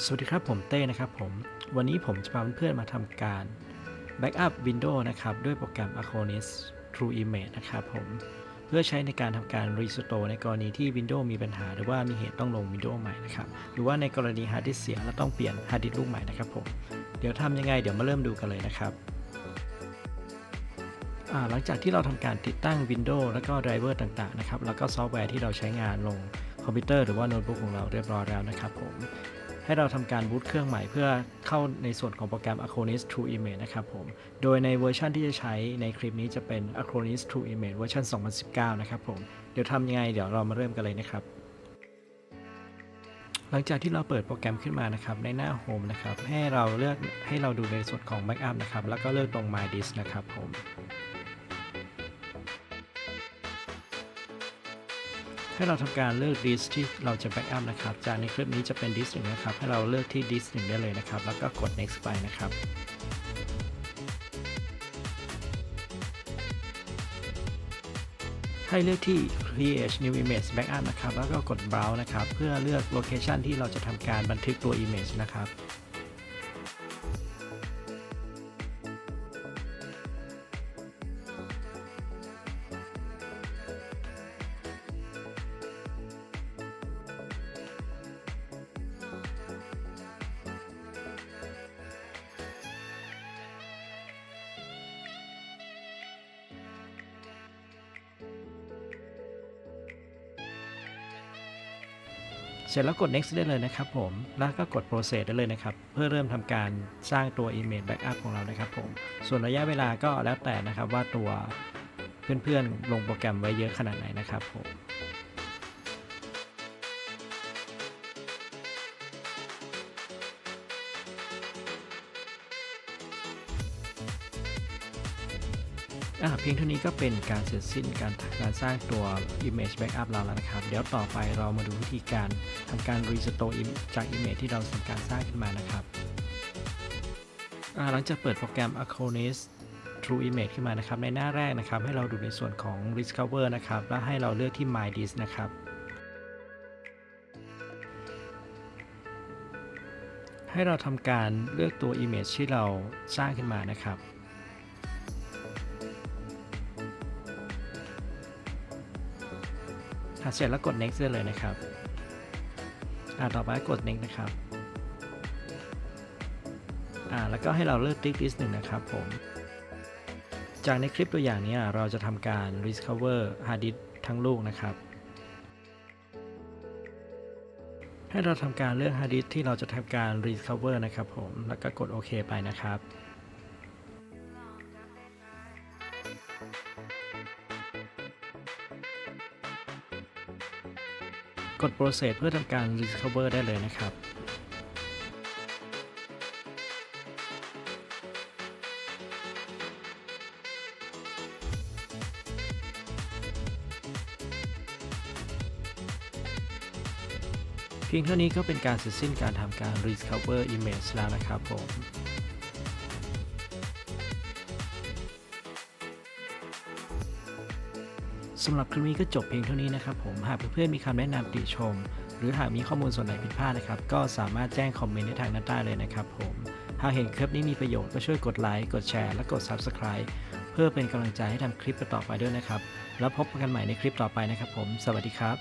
สวัสดีครับผมเต้นะครับผม วันนี้ผมจะพาเพื่อนๆมาทำการ Backup Windows นะครับ ด้วยโปรแกรม Acronis True Image นะครับผม เพื่อใช้ในการทำการ Restore ในกรณีที่ Windows มีปัญหา หรือว่ามีเหตุต้องลง Windows ใหม่นะครับ หรือว่าในกรณีฮาร์ดดิสเสียและต้องเปลี่ยนฮาร์ดดิสลูกใหม่นะครับผม เดี๋ยวทำยังไงเดี๋ยวมาเริ่มดูกันเลยนะครับหลังจากที่เราทำการติดตั้ง Windows แล้วก็ไดรเวอร์ต่างๆนะครับ แล้วก็ซอฟต์แวร์ที่เราใช้งานลงคอมพิวเตอร์หรือว่าโน้ตบุ๊กของเราเรียบร้อยแล้วนะครับผม ให้เราทำการบูตเครื่องใหม่เพื่อเข้าในส่วนของโปรแกรม Acronis True Image นะครับผม โดยในเวอร์ชันที่จะใช้ในคลิปนี้จะเป็น Acronis True Image เวอร์ชัน2019 นะครับผม เดี๋ยวทำยังไง เดี๋ยวเรามาเริ่มกันเลยนะครับ หลังจากที่เราเปิดโปรแกรมขึ้นมานะครับ ในหน้า Home นะครับ ให้เราเลือกให้เราดูในส่วนของ Backup นะครับ แล้วก็เลือกตรง My Disk นะครับผม ให้เราทำการเลือกดิสที่เราจะแบ็กอัพนะครับ จากในคลิปนี้จะเป็นดิสหนึ่งนะครับ ให้เราเลือกที่ดิสหนึ่งได้เลยนะครับ แล้วก็กด next ไปนะครับให้เลือกที่ create new image backup นะครับ แล้วก็กด browse นะครับ เพื่อเลือกโลเคชันที่เราจะทำการบันทึกตัว image นะครับ เสร็จแล้วกด next ได้เลยนะครับผม แล้วก็กด process ได้เลยนะครับ เพื่อเริ่มทำการสร้างตัว image backup ของเรานะครับผม ส่วนระยะเวลาก็แล้วแต่นะครับว่าตัวเพื่อนๆลงโปรแกรมไว้เยอะขนาดไหนนะครับผม เพียงเท่านี้ก็เป็นการเสร็จสิ้นการการสร้างตัว Image Backup เราแล้วนะครับ เดี๋ยวต่อไปเรามาดูวิธีการทำการ Restore จาก Image ที่เราทำการสร้างขึ้นมานะครับอ่าหลังจากเปิดโปรแกรม Acronis True Image ขึ้นมานะครับ ในหน้าแรกนะครับ ให้เราดูในส่วนของ Discover นะครับ แล้วให้เราเลือกที่ My Disk นะครับให้เราทำการเลือกตัว Image ที่เราสร้างขึ้นมานะครับ เสร็จแล้วกด next ได้เลยนะครับอ่าต่อไปกด next นะครับอ่าแล้วก็ให้เราเลือก disk disk หนึ่งนะครับผม จากในคลิปตัวอย่างนี้เราจะทำการ recover hard disk ทั้งลูกนะครับ ให้เราทำการเลือก hard disk ที่เราจะทำการ recover นะครับผม แล้วก็กดโอเคไปนะครับ กด process เพื่อทำการ recover ได้เลยนะครับเพียงเท่านี้ก็เป็นการเสร็จสิ้นการทำการ recover image แล้วนะครับผม สำหรับคลิปนี้ก็จบเพียงเท่านี้นะครับผม หากเพื่อนๆมีคำแนะนำติชม หรือหากมีข้อมูลส่วนไหนผิดพลาดนะครับ ก็สามารถแจ้งคอมเมนต์ในทางนั้นได้เลยนะครับผม หากเห็นคลิปนี้มีประโยชน์ก็ช่วยกดไลค์ กดแชร์ และกด Subscribe เพื่อเป็นกำลังใจให้ทำคลิปต่อไปด้วยนะครับ แล้วพบกันใหม่ในคลิปต่อไปนะครับผม สวัสดีครับ